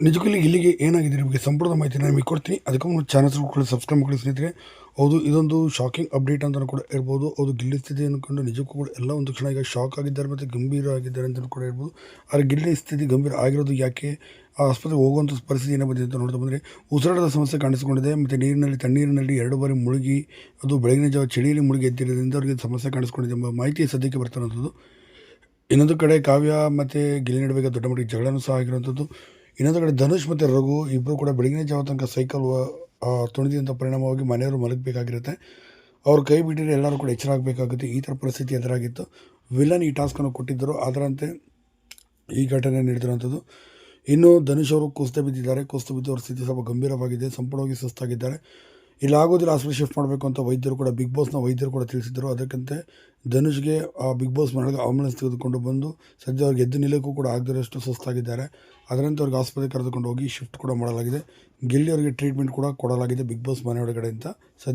ನಿಜಕ್ಕೂ ಇಲ್ಲಿ ಇಲ್ಲಿಗೆ ಏನಾಗಿದೆ ನಿಮಗೆ ಸಂಪೂರ್ಣ ಮಾಹಿತಿ ನಾನು ನಿಮಗೆ ಕೊಡ್ತೀನಿ. ಅದಕ್ಕೆ ಮುನ್ನ ಚಾನಲ್ಸ್ ಕೂಡ ಸಬ್ಸ್ಕ್ರೈಬ್ ಮಾಡಿ ಸ್ನೇಹಿತರೆ. ಹೌದು, ಇದೊಂದು ಶಾಕಿಂಗ್ ಅಪ್ಡೇಟ್ ಅಂತಲೂ ಕೂಡ ಇರ್ಬೋದು ಹೌದು ಗಿಲ್ಲಿ ಸ್ಥಿತಿ ಅಂದ್ಕೊಂಡು ನಿಜಕ್ಕೂ ಕೂಡ ಎಲ್ಲ ಒಂದು ಕ್ಷಣ ಈಗ ಶಾಕ್ ಆಗಿದ್ದಾರೆ ಮತ್ತು ಗಂಭೀರ ಆಗಿದ್ದಾರೆ ಅಂತಲೂ ಕೂಡ ಇರ್ಬೋದು ಆದರೆ ಗಿಲ್ಲಿ ಸ್ಥಿತಿ ಗಂಭೀರ ಆಗಿರೋದು ಯಾಕೆ? ಆ ಆಸ್ಪತ್ರೆಗೆ ಹೋಗುವಂಥ ಪರಿಸ್ಥಿತಿ ಏನೋ ಬಂದಿದೆ ಅಂತ ನೋಡ್ತಾ ಬಂದರೆ ಉಸಿರಾಟದ ಸಮಸ್ಯೆ ಕಾಣಿಸಿಕೊಂಡಿದೆ ಮತ್ತು ನೀರಿನಲ್ಲಿ, ತಣ್ಣೀರಿನಲ್ಲಿ ಎರಡು ಬಾರಿ ಮುಳುಗಿ, ಅದು ಬೆಳಗಿನ ಜಾವ ಚಳಿಯಲ್ಲಿ ಮುಳುಗಿ ಎದ್ದಿರೋದ್ರಿಂದ ಅವರಿಗೆ ಸಮಸ್ಯೆ ಕಾಣಿಸ್ಕೊಂಡಿದೆ ಎಂಬ ಮಾಹಿತಿ ಸದ್ಯಕ್ಕೆ ಬರ್ತಾರಂಥದ್ದು ಇನ್ನೊಂದು ಕಡೆ ಕಾವ್ಯ ಮತ್ತು ಗಿಲ್ಲಿ ನಡುವೆ ದೊಡ್ಡ ಮಟ್ಟಿಗೆ ಜಗಳನೂ ಸಹ ಆಗಿರುವಂಥದ್ದು ಇನ್ನೊಂದು ಕಡೆ ಧನುಷ್ ಮತ್ತು ರಘು ಇಬ್ಬರು ಕೂಡ ಬೆಳಗಿನ ಜಾವ ತನಕ ಸೈಕಲ್ ತುಣಿದಂಥ ಪರಿಣಾಮವಾಗಿ ಮನೆಯವರು ಮಲಗಬೇಕಾಗಿರುತ್ತೆ. ಅವ್ರ ಕೈ ಬಿಟ್ಟಿದ್ರೆ ಎಲ್ಲರೂ ಕೂಡ ಎಚ್ಚರ ಆಗಬೇಕಾಗುತ್ತೆ. ಈ ಥರ ಪರಿಸ್ಥಿತಿ ಎದುರಾಗಿತ್ತು. ವಿಲನ್ ಈ ಟಾಸ್ಕನ್ನು ಕೊಟ್ಟಿದ್ದರು. ಅದರಂತೆ ಈ ಘಟನೆ ನಡೆದಿರುವಂಥದ್ದು. ಇನ್ನು ಧನುಷ್ ಅವರು ಕುಸಿತ ಬಿದ್ದಿದ್ದಾರೆ. ಕುಸಿತ ಬಿದ್ದು ಅವ್ರ ಸ್ಥಿತಿ ಸ್ವಲ್ಪ ಗಂಭೀರವಾಗಿದೆ. ಸಂಪೂರ್ಣವಾಗಿ ಸುಸ್ತಾಗಿದ್ದಾರೆ. ಇಲ್ಲಿ ಆಗೋದಿಲ್ಲ ಆಸ್ಪತ್ರೆ ಶಿಫ್ಟ್ ಮಾಡಬೇಕು ಅಂತ ವೈದ್ಯರು ಕೂಡ ಬಿಗ್ ಬಾಸ್ನ ವೈದ್ಯರು ಕೂಡ ತಿಳಿಸಿದ್ದರು. ಅದಕ್ಕಂತೆ ಧನುಷ್ಗೆ ಆ ಬಿಗ್ ಬಾಸ್ ಮನೆಗೆ ಆಂಬುಲೆನ್ಸ್ ತೆಗೆದುಕೊಂಡು ಬಂದು ಸದ್ಯ ಅವ್ರಿಗೆ ಎದ್ದು ನಿಲ್ಲಕ್ಕೂ ಕೂಡ ಆಗದಿರೋಷ್ಟು ಸುಸ್ತಾಗಿದ್ದಾರೆ. ಅದರಂತೆ ಅವ್ರಿಗೆ ಆಸ್ಪತ್ರೆಗೆ ಕರೆದುಕೊಂಡು ಹೋಗಿ ಶಿಫ್ಟ್ ಕೂಡ ಮಾಡಲಾಗಿದೆ. ಗಿಲ್ಲಿ ಅವರಿಗೆ ಟ್ರೀಟ್ಮೆಂಟ್ ಕೂಡ ಕೊಡಲಾಗಿದೆ ಬಿಗ್ ಬಾಸ್ ಮನೆಯೊಳಗಡೆ ಅಂತ. ಸದ್ಯ